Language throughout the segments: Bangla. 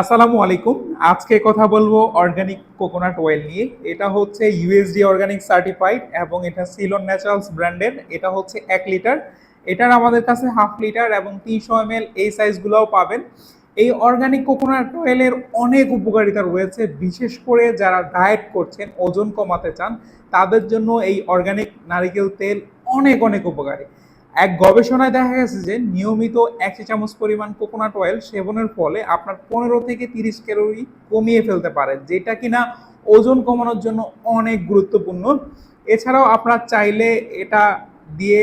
আসসালামু আলাইকুম। আজকে কথা বলব অর্গানিক কোকোনাট অয়েল নিয়ে। এটা হচ্ছে ইউএসডি অর্গানিক সার্টিফাইড এবং এটা সিলন ন্যাচারালস ব্র্যান্ডের এটা হচ্ছে এক লিটার। এটার আমাদের কাছে হাফ লিটার এবং তিনশো এম এই সাইজগুলোও পাবেন। এই অর্গানিক কোকোনাট অয়েলের অনেক উপকারিতা রয়েছে। বিশেষ করে যারা ডায়েট করছেন, ওজন কমাতে চান, তাদের জন্য এই অর্গানিক নারিকেল তেল অনেক অনেক উপকারী। এক গবেষণায় দেখা গেছে যে নিয়মিত একশো চামচ পরিমাণ কোকোনাট অয়েল সেবনের ফলে আপনার পনেরো থেকে তিরিশ ক্যালোরি কমিয়ে ফেলতে পারে, যেটা কিনা ওজন কমানোর জন্য অনেক গুরুত্বপূর্ণ। এছাড়াও আপনার চাইলে এটা দিয়ে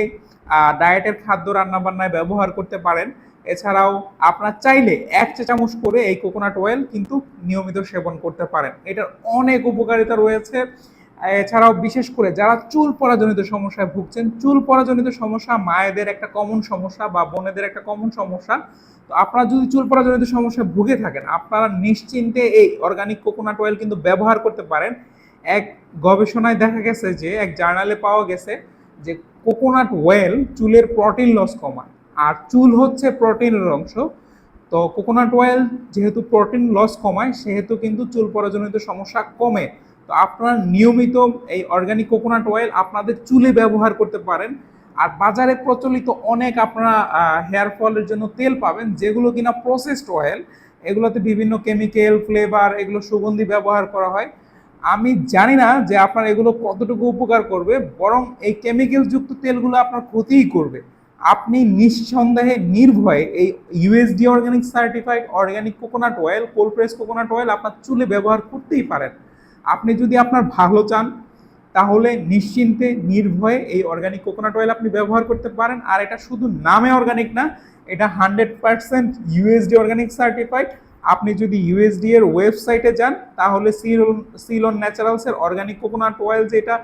ডায়েটের খাদ্য রান্নাবান্নায় ব্যবহার করতে পারেন। এছাড়াও আপনার চাইলে এক চা চামচ করে এই কোকোনাট অয়েল কিন্তু নিয়মিত সেবন করতে পারেন। এটার অনেক উপকারিতা রয়েছে। এছাড়াও বিশেষ করে যারা চুল পরাজনিত সমস্যায় ভুগছেন, চুল পরাজনিত সমস্যা মায়েদের একটা কমন সমস্যা বা বোনেদের একটা কমন সমস্যা। তো আপনারা যদি চুল পরাজনিত সমস্যায় ভুগে থাকেন, আপনারা নিশ্চিন্তে এই অর্গানিক কোকোনাট অয়েল কিন্তু ব্যবহার করতে পারেন। এক গবেষণায় দেখা গেছে যে, এক জার্নালে পাওয়া গেছে যে কোকোনাট অয়েল চুলের প্রোটিন লস কমায়। আর চুল হচ্ছে প্রোটিনের অংশ। তো কোকোনাট অয়েল যেহেতু প্রোটিন লস কমায়, সেহেতু কিন্তু চুল পরাজনিত সমস্যা কমে। তো আপনারা নিয়মিত এই অর্গানিক কোকোনাট অয়েল আপনাদের চুলে ব্যবহার করতে পারেন। আর বাজারে প্রচলিত অনেক আপনারা হেয়ার ফলের জন্য তেল পাবেন, যেগুলো কিনা প্রসেসড অয়েল এগুলোতে বিভিন্ন কেমিক্যাল ফ্লেভার এগুলো সুগন্ধি ব্যবহার করা হয়। আমি জানি না যে আপনার এগুলো কতটুকু উপকার করবে, বরং এই কেমিক্যাল যুক্ত তেলগুলো আপনার ক্ষতিই করবে। আপনি নিঃসন্দেহে নির্ভয়ে এই USD organic certified organic coconut oil cold press coconut oil আপনার চুলে ব্যবহার করতেই পারেন। আপনি যদি আপনার ভালো চান, তাহলে নিশ্চিন্তে, নির্ভয়ে এই অর্গানিক কোকোনাট অয়েল আপনি ব্যবহার করতে পারেন। আর এটা শুধু নামে অর্গানিক না, এটা hundred percent USD organic certified আপনি যদি ইউএসডি এর ওয়েবসাইটে যান, তাহলে সিলন সিলন ন্যাচারালসের অর্গানিক কোকোনাট অয়েল যেটা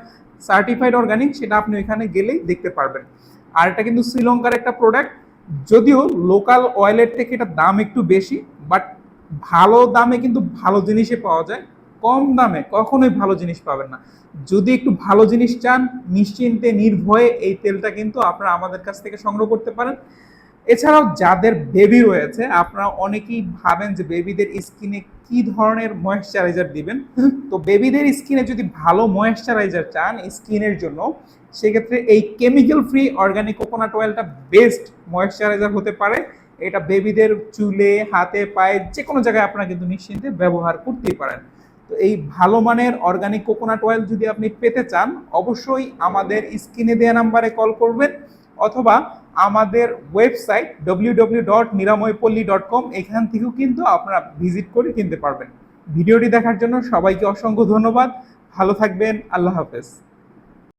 সার্টিফাইড অর্গানিক সেটা আপনি এখানে গেলেই দেখতে পারবেন। আর এটা কিন্তু শ্রীলঙ্কার একটা প্রোডাক্ট যদিও লোকাল অয়েলের থেকে এটা দাম একটু বেশি বাট ভালো দামে কিন্তু ভালো জিনিসই পাওয়া যায়। কম দামে কখনোই ভালো জিনিস পাবেন না। যদি একটু ভালো জিনিস চান, নিশ্চিন্তে, নির্ভয়ে এই তেলটা কিন্তু আপনারা আমাদের কাছ থেকে সংগ্রহ করতে পারেন। এছাড়াও যাদের বেবি রয়েছে, আপনারা অনেকেই ভাবেন যে বেবিদের স্কিনে কি ধরনের ময়েশ্চারাইজার দিবেন। তো বেবিদের স্কিনে যদি ভালো ময়েশ্চারাইজার চান স্কিনের জন্য, সেক্ষেত্রে এই কেমিক্যাল ফ্রি অর্গানিক কোকোনাট অয়েলটা বেস্ট ময়েশ্চারাইজার হতে পারে। এটা বেবিদের চুলে, হাতে, পায়ে যে কোনো জায়গায় আপনারা কিন্তু নিশ্চিন্তে ব্যবহার করতেই পারেন। তো এই ভালো মানের অর্গানিক কোকোনাট অয়েল যদি আপনি পেতে চান, অবশ্যই আমাদের স্ক্রিনে দেওয়া নাম্বারে কল করবেন অথবা আমাদের website W W dot Niramoypolli dot com এখান থেকেও কিন্তু আপনারা ভিজিট করে কিনতে পারবেন। ভিডিওটি দেখার জন্য সবাইকে অসংখ্য ধন্যবাদ। ভালো থাকবেন। আল্লাহ হাফেজ।